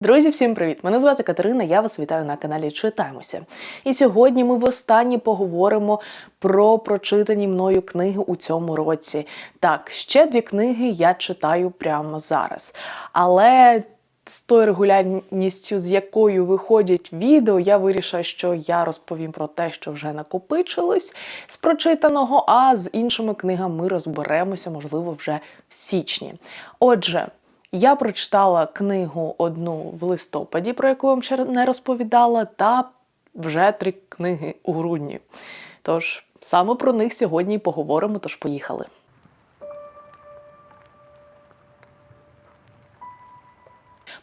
Друзі, всім привіт! Мене звати Катерина. Я вас вітаю на каналі Читаємося. І сьогодні ми востаннє поговоримо про прочитані мною книги у цьому році. Так, ще дві книги я читаю прямо зараз. Але з тою регулярністю, з якою виходять відео, я вирішила, що я розповім про те, що вже накопичилось з прочитаного, а з іншими книгами ми розберемося, можливо, вже в січні. Отже. Я прочитала книгу одну в листопаді, про яку я вам ще не розповідала, та вже три книги у грудні. Тож саме про них сьогодні і поговоримо, тож поїхали.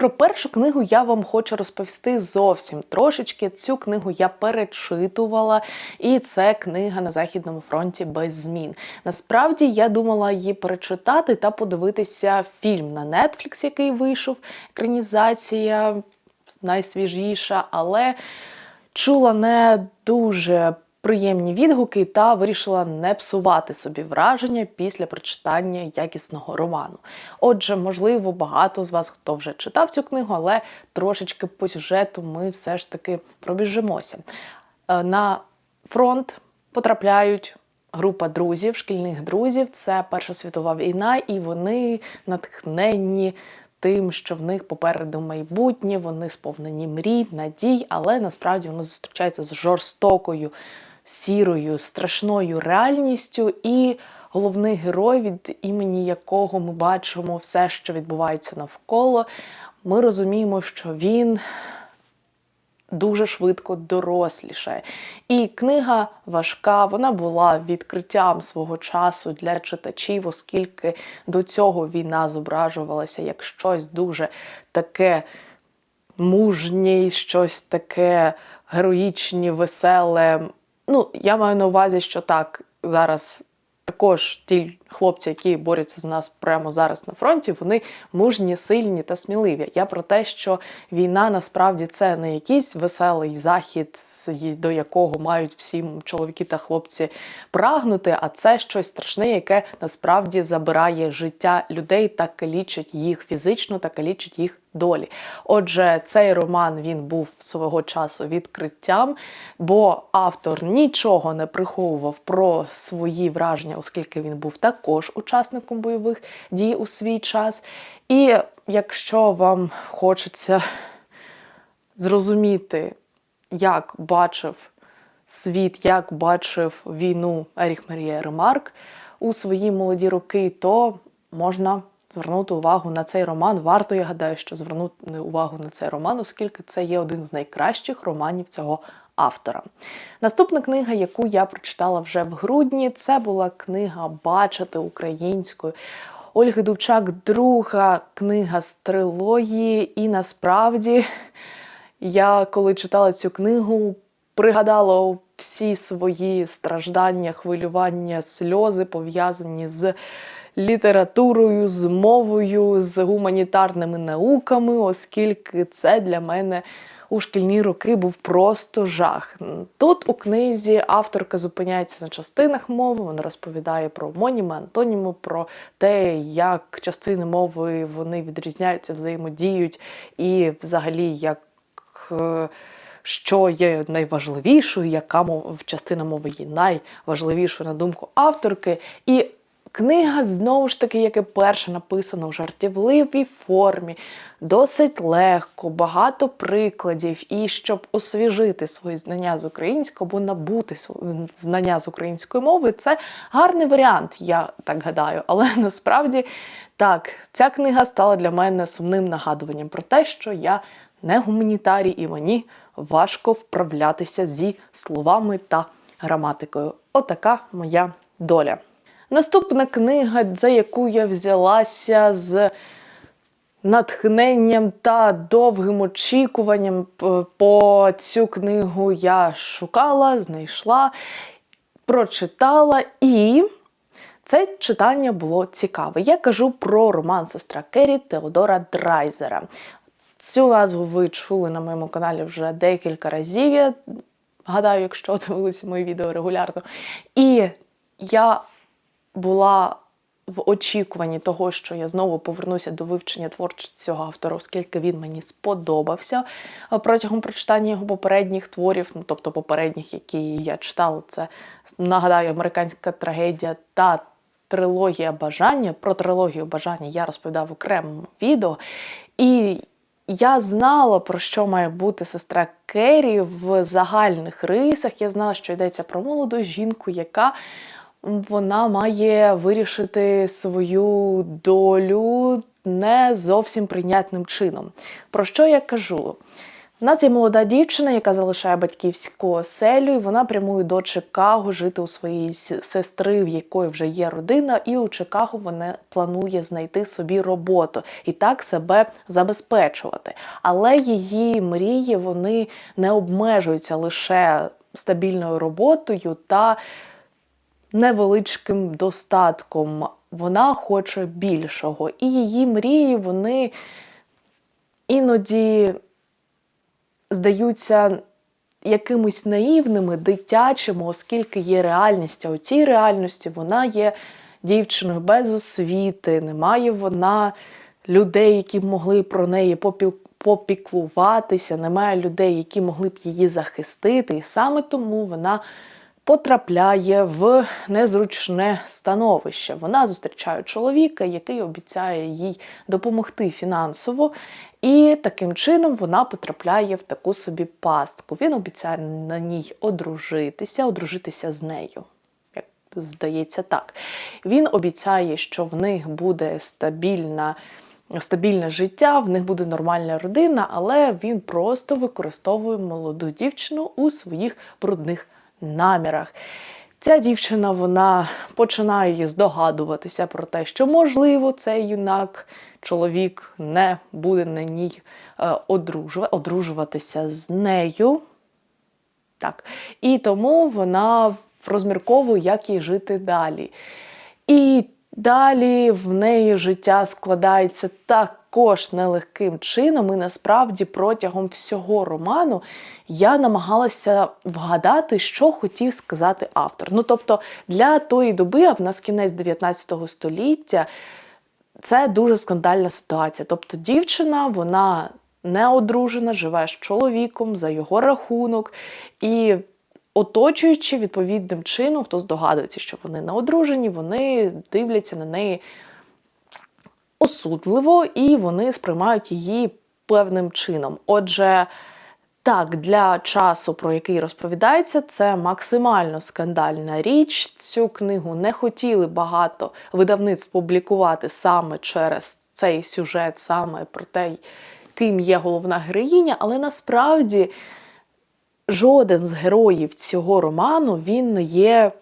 Про першу книгу я вам хочу розповісти зовсім трошечки. Цю книгу я перечитувала, і це книга на Західному фронті без змін. Насправді я думала її перечитати та подивитися фільм на Netflix, який вийшов, екранізація найсвіжіша, але чула не дуже приємні відгуки та вирішила не псувати собі враження після прочитання якісного роману. Отже, можливо, багато з вас хто вже читав цю книгу, але трошечки по сюжету ми все ж таки пробіжимося. Е, На фронт потрапляють. Група друзів, шкільних друзів, це Перша світова війна, і вони натхненні тим, що в них попереду майбутнє, вони сповнені мрій, надій, але насправді вони зустрічаються з жорстокою сірою, страшною реальністю, і головний герой, від імені якого ми бачимо все, що відбувається навколо, ми розуміємо, що він. Дуже швидко дорослішає. І книга важка, вона була відкриттям свого часу для читачів, оскільки до цього війна зображувалася як щось дуже таке мужнє, щось таке героїчне, веселе, Ну, я маю на увазі, що так зараз також ті хлопці, які борються з нас прямо зараз на фронті, вони мужні, сильні та сміливі. Я про те, що війна насправді це не якийсь веселий захід, до якого мають всі чоловіки та хлопці прагнути, а це щось страшне, яке насправді забирає життя людей та калічить їх фізично та калічить їх долі. Отже, цей роман він був свого часу відкриттям, бо автор нічого не приховував про свої враження, оскільки він був також учасником бойових дій у свій час. І якщо вам хочеться зрозуміти, як бачив світ, як бачив війну Еріх Марія Ремарк у свої молоді роки, то можна звернути увагу на цей роман. Варто, я гадаю, що звернути увагу на цей роман, оскільки це є один з найкращих романів цього автора. Наступна книга, яку я прочитала вже в грудні, це була книга Бачити українською. Ольги Дубчак, друга книга з трилогії, і насправді я коли читала цю книгу, пригадала всі свої страждання, хвилювання, сльози пов'язані з літературою, з мовою, з гуманітарними науками, оскільки це для мене у шкільні роки був просто жах. Тут у книзі авторка зупиняється на частинах мови, вона розповідає про моніми, антоніми, про те, як частини мови вони відрізняються, взаємодіють, і взагалі як. Е, що є найважливішою, яка мов, частина мови є найважливішою на думку авторки. І Книга, знову ж таки, як і перша, написана в жартівливій формі, досить легко, багато прикладів. І щоб освіжити свої знання з українського або набути знання з української мови, це гарний варіант, я так гадаю. Але насправді так, ця книга стала для мене сумним нагадуванням про те, що я не гуманітарій і мені важко вправлятися зі словами та граматикою. Отака моя доля. Наступна книга, за яку я взялася з натхненням та довгим очікуванням по цю книгу я шукала, знайшла, прочитала, і це читання було цікаве. Я кажу про роман сестра Керрі Теодора Драйзера. Цю назву ви чули на моєму каналі вже декілька разів. Я гадаю, якщо дивилися мої відео регулярно. І я була в очікуванні того, що я знову повернуся до вивчення творчості цього автора, оскільки він мені сподобався е, протягом прочитання його попередніх творів, ну тобто попередніх, які я читала, це нагадаю, американська трагедія та трилогія бажання. Про трилогію бажання я розповідав в окремому відео. І я знала, про що має бути сестра Керрі в загальних рисах. Я знала, що йдеться про молоду жінку, яка вона має вирішити свою долю не зовсім прийнятним чином. Про що я кажу? У нас є молода дівчина, яка залишає батьківську оселю, і вона прямує до Чикаго жити у своїй сестри, в якої вже є родина, і у Чикаго вона планує знайти собі роботу і так себе забезпечувати. Але її мрії вони не обмежуються лише стабільною роботою та невеличким достатком. Вона хоче більшого. І її мрії вони іноді здаються якимись наївними, дитячими, оскільки є реальність. А у цій реальності вона є дівчиною без освіти, немає вона людей, які могли про неї попіклуватися, немає людей, які могли б її захистити. І саме тому вона потрапляє в незручне становище. Вона зустрічає чоловіка, який обіцяє їй допомогти фінансово, і таким чином вона потрапляє в таку собі пастку. Він обіцяє на ній одружитися, одружитися з нею. Як здається, так. Він обіцяє, що в них буде стабільна. Стабільне життя, в них буде нормальна родина, але він просто використовує молоду дівчину у своїх брудних намірах. Ця дівчина вона починає здогадуватися про те, що можливо цей юнак, чоловік не буде на ній е, одружуватися з нею. Так. І тому вона розмірковує, як їй жити далі. І далі в неї життя складається також нелегким чином, і насправді протягом всього роману я намагалася вгадати, що хотів сказати автор. Ну тобто, для тої доби, а в нас кінець 19 століття, це дуже скандальна ситуація. Тобто, дівчина, вона не одружена, живе з чоловіком за його рахунок, і оточуючи відповідним чином, хто здогадується, що вони не одружені, вони дивляться на неї осудливо і вони сприймають її певним чином. Отже, так, для часу, про який розповідається, це максимально скандальна річ. Цю книгу не хотіли багато видавництв публікувати саме через цей сюжет, саме про те, ким є головна героїня, але насправді жоден з героїв цього роману він не є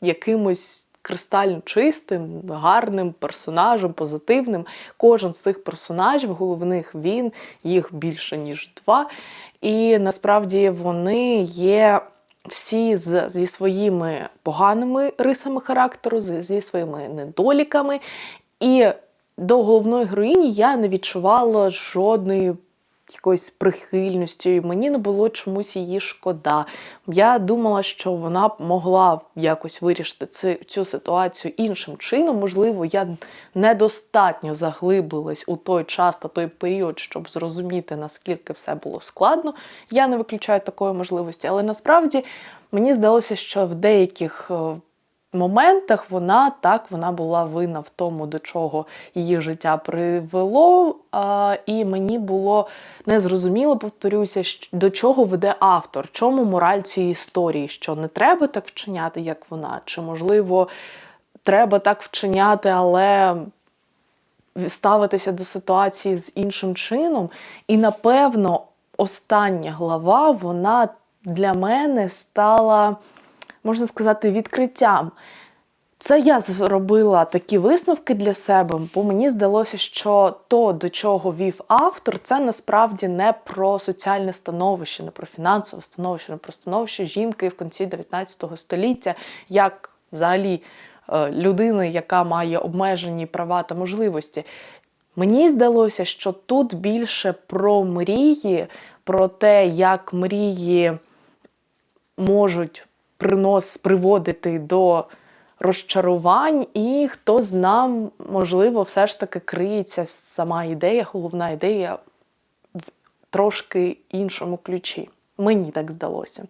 якимось кристально чистим, гарним персонажем, позитивним. Кожен з цих персонажів, головних він, їх більше ніж два. І насправді вони є всі з, зі своїми поганими рисами характеру, зі, зі своїми недоліками. І до головної героїні я не відчувала жодної якоїсь прихильності. Мені не було чомусь її шкода. Я думала, що вона б могла якось вирішити цю, цю ситуацію іншим чином. Можливо, я недостатньо заглибилась у той час та той період, щоб зрозуміти, наскільки все було складно. Я не виключаю такої можливості, але насправді мені здалося, що в деяких. Моментах вона так вона була винна в тому, до чого її життя привело. А, і мені було незрозуміло, повторюся, до чого веде автор, чому мораль цієї історії, що не треба так вчиняти, як вона, чи можливо треба так вчиняти, але ставитися до ситуації з іншим чином. І напевно, остання глава, вона для мене стала, можна сказати, відкриттям. Це я зробила такі висновки для себе, бо мені здалося, що то, до чого вів автор, це насправді не про соціальне становище, не про фінансове становище, не про становище жінки в кінці 19 століття, як взагалі е, людини, яка має обмежені права та можливості. Мені здалося, що тут більше про мрії, про те, як мрії можуть принос приводити до розчарувань, і хто зна, можливо, все ж таки криється сама ідея, головна ідея в трошки іншому ключі. Мені так здалося.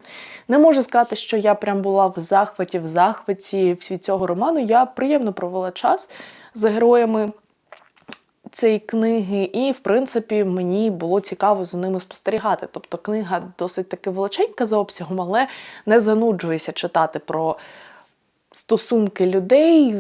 Не можу сказати, що я прям була в захваті, в захваті від цього роману. Я приємно провела час з героями цієї книги, і, в принципі, мені було цікаво за ними спостерігати. Тобто книга досить таки величенька за обсягом, але не зануджуюся читати про стосунки людей.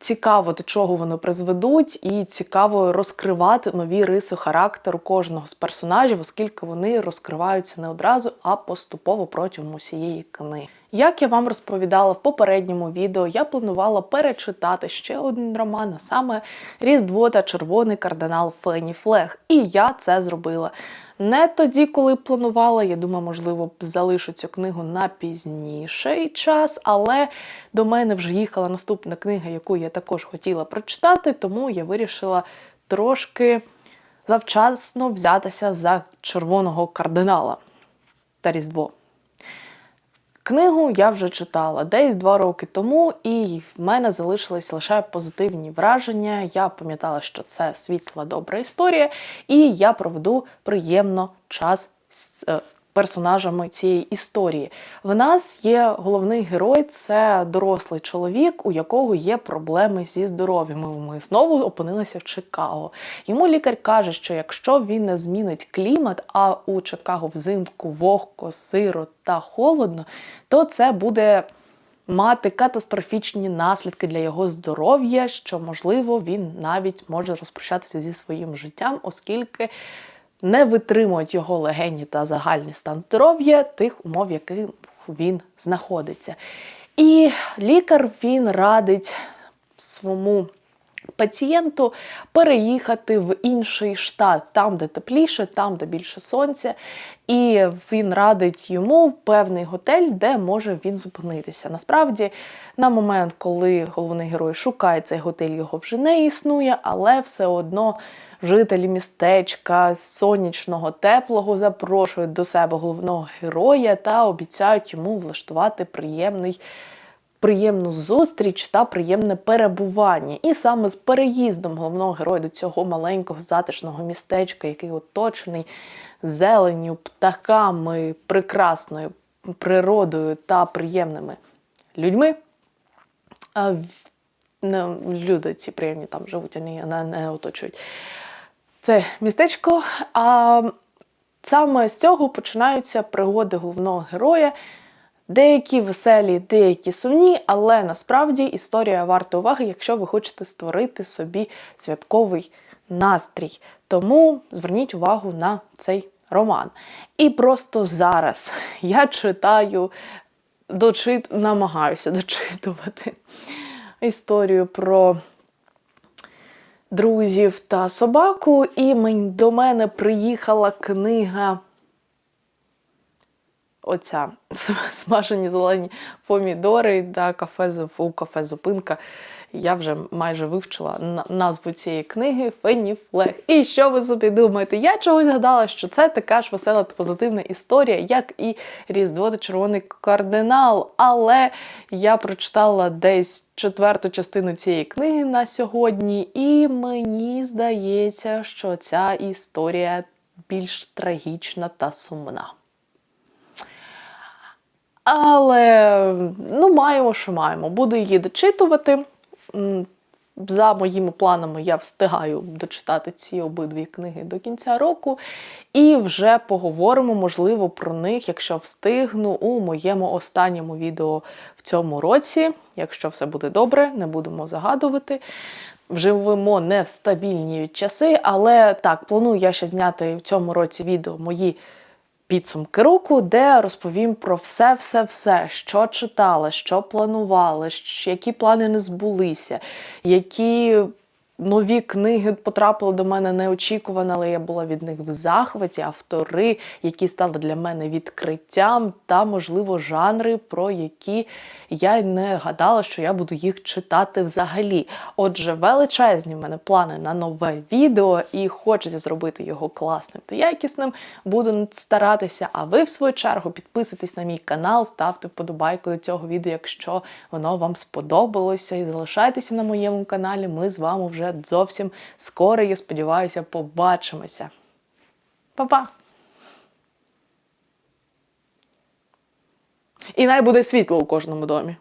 Цікаво, до чого вони призведуть, і цікаво розкривати нові риси характеру кожного з персонажів, оскільки вони розкриваються не одразу, а поступово протягом усієї книги. Як я вам розповідала в попередньому відео, я планувала перечитати ще один роман, а саме Різдво та Червоний кардинал Фені Флег. І я це зробила. Не тоді, коли планувала, я думаю, можливо, залишу цю книгу на пізніший час, але до мене вже їхала наступна книга, яку я також хотіла прочитати, тому я вирішила трошки завчасно взятися за червоного кардинала та Різдво. Книгу я вже читала десь два роки тому, і в мене залишились лише позитивні враження. Я пам'ятала, що це світла добра історія, і я проведу приємно час з е, персонажами цієї історії. В нас є головний герой, це дорослий чоловік, у якого є проблеми зі здоров'ям. Ми знову опинилися в Чикаго. Йому лікар каже, що якщо він не змінить клімат, а у Чикаго взимку вогко, сиро та холодно, то це буде. Мати катастрофічні наслідки для його здоров'я, що можливо він навіть може розпрощатися зі своїм життям, оскільки не витримують його легені та загальний стан здоров'я тих умов, в яких він знаходиться. І лікар він радить своєму пацієнту переїхати в інший штат, там, де тепліше, там, де більше сонця. І він радить йому певний готель, де може він зупинитися. Насправді, на момент, коли головний герой шукає цей готель, його вже не існує, але все одно жителі містечка сонячного теплого запрошують до себе головного героя та обіцяють йому влаштувати приємний. Приємну зустріч та приємне перебування. І саме з переїздом головного героя до цього маленького затишного містечка, який оточений зеленню, птахами, прекрасною природою та приємними людьми. А люди ці приємні там живуть, вони не, не оточують це містечко. А саме з цього починаються пригоди головного героя. Деякі веселі, деякі сумні, але насправді історія варта уваги, якщо ви хочете створити собі святковий настрій. Тому зверніть увагу на цей роман. І просто зараз я читаю, дочит, намагаюся дочитувати історію про друзів та собаку, і до мене приїхала книга. Оця смажені зелені помідори та кафе у кафе Зупинка. Я вже майже вивчила назву цієї книги Фенні Флег. І що ви собі думаєте? Я чогось згадала, що це така ж весела та позитивна історія, як і Різдво та Червоний кардинал. Але я прочитала десь четверту частину цієї книги на сьогодні, і мені здається, що ця історія більш трагічна та сумна. Але ну, маємо, що маємо. Буду її дочитувати. За моїми планами я встигаю дочитати ці обидві книги до кінця року, і вже поговоримо, можливо, про них, якщо встигну, у моєму останньому відео в цьому році. Якщо все буде добре, не будемо загадувати. Вживемо не в стабільні часи, але так, планую я ще зняти в цьому році відео мої підсумки року, де розповім про все-все-все, що читала, що планувала, які плани не збулися, які Нові книги потрапили до мене неочікувано, але я була від них в захваті. Автори, які стали для мене відкриттям, та, можливо, жанри, про які я й не гадала, що я буду їх читати взагалі. Отже, величезні в мене плани на нове відео, і хочеться зробити його класним та якісним. Буду старатися. А ви, в свою чергу, підписуйтесь на мій канал, ставте вподобайку до цього відео, якщо воно вам сподобалося. І залишайтеся на моєму каналі. Ми з вами зовсім скоро, я сподіваюся, побачимося. Па-па! І най буде світло у кожному домі.